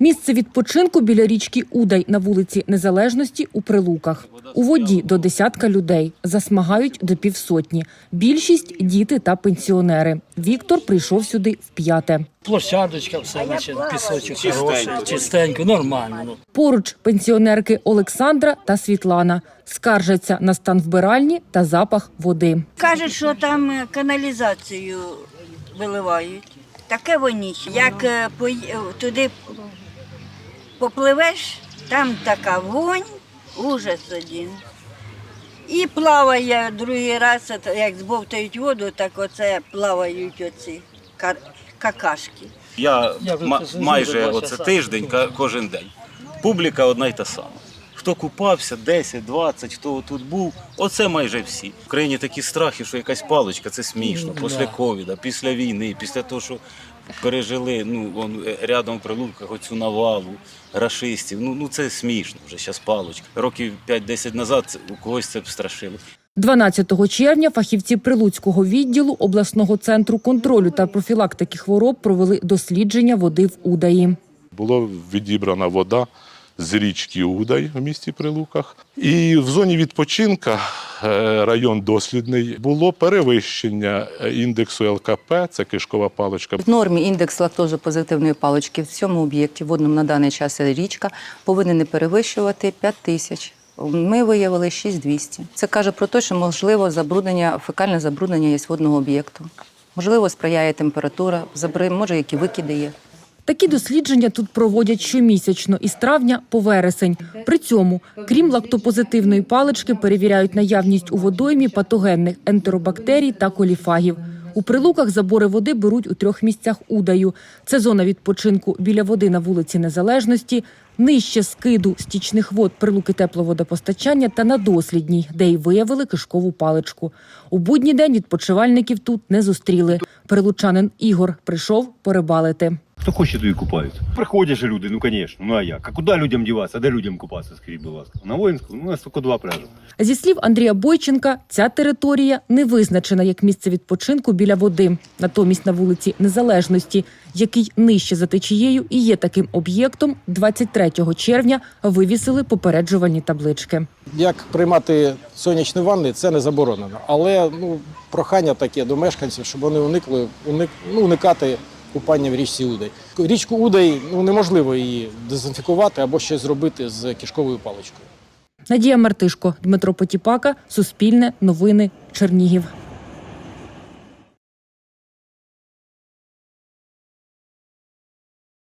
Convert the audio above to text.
Місце відпочинку біля річки Удай на вулиці Незалежності у Прилуках. У воді до десятка людей засмагають до півсотні. Більшість діти та пенсіонери. Віктор прийшов сюди вп'яте. Площадочка, все, значить, пісочок хороший, чистенько, нормально. Поруч пенсіонерки Олександра та Світлана скаржаться на стан вбиральні та запах води. Кажуть, що там е, каналізацію виливають. Таке воніще. Як е, е, туди попливеш, там така вонь, ужас один. І плаває другий раз, як збовтають воду, так оце плавають оці какашки. Я, майже оце тиждень, кожен день. Публіка одна й та сама. Хто купався, 10, 20, хто тут був, оце майже всі. В країні такі страхи, що якась паличка, це смішно. Після ковіда, після війни, після того, що пережили ну, вон, е, рядом в прилуках оцю навалу, рашистів. Ну, ну це смішно вже зараз палочка. Років 5-10 назад у когось це б страшило. 12 червня фахівці Прилуцького відділу обласного центру контролю та профілактики хвороб провели дослідження води в Удаї. Було відібрана вода з річки Удай в місті Прилуках. І в зоні відпочинка е, район дослідний було перевищення індексу ЛКП, це кишкова паличка. В нормі індекс лактозопозитивної палички в цьому об'єкті, водному на даний час річка, повинен не перевищувати 5 тисяч. Ми виявили 6200. Це каже про те, що можливо забруднення, фекальне забруднення є водного об'єкту. Можливо, сприяє температура, забри- може, які викиди є. Такі дослідження тут проводять щомісячно із травня по вересень. При цьому, крім лактопозитивної палички, перевіряють наявність у водоймі патогенних ентеробактерій та коліфагів. У прилуках забори води беруть у трьох місцях удаю. Це зона відпочинку біля води на вулиці Незалежності, нижче скиду стічних вод прилуки тепловодопостачання та на дослідній, де й виявили кишкову паличку. У будній день відпочивальників тут не зустріли. Прилучанин Ігор прийшов порибалити. Хто хоче, то і купаються. Приходять же люди, ну звісно, ну а як? А куди людям діватися? А де людям купатися, скажіть, будь ласка? На воїнську? Ну, у нас тільки два пляжі. Зі слів Андрія Бойченка, ця територія не визначена як місце відпочинку біля води. Натомість на вулиці Незалежності, який нижче за течією і є таким об'єктом, 23 червня вивісили попереджувальні таблички. Як приймати сонячні ванни, це не заборонено. Але ну, прохання таке до мешканців, щоб вони уникли уник, ну, уникати купання в річці Удай. Річку Удай ну, неможливо її дезінфікувати або щось зробити з кишковою паличкою. Надія Мартишко, Дмитро Потіпака, Суспільне, Новини, Чернігів.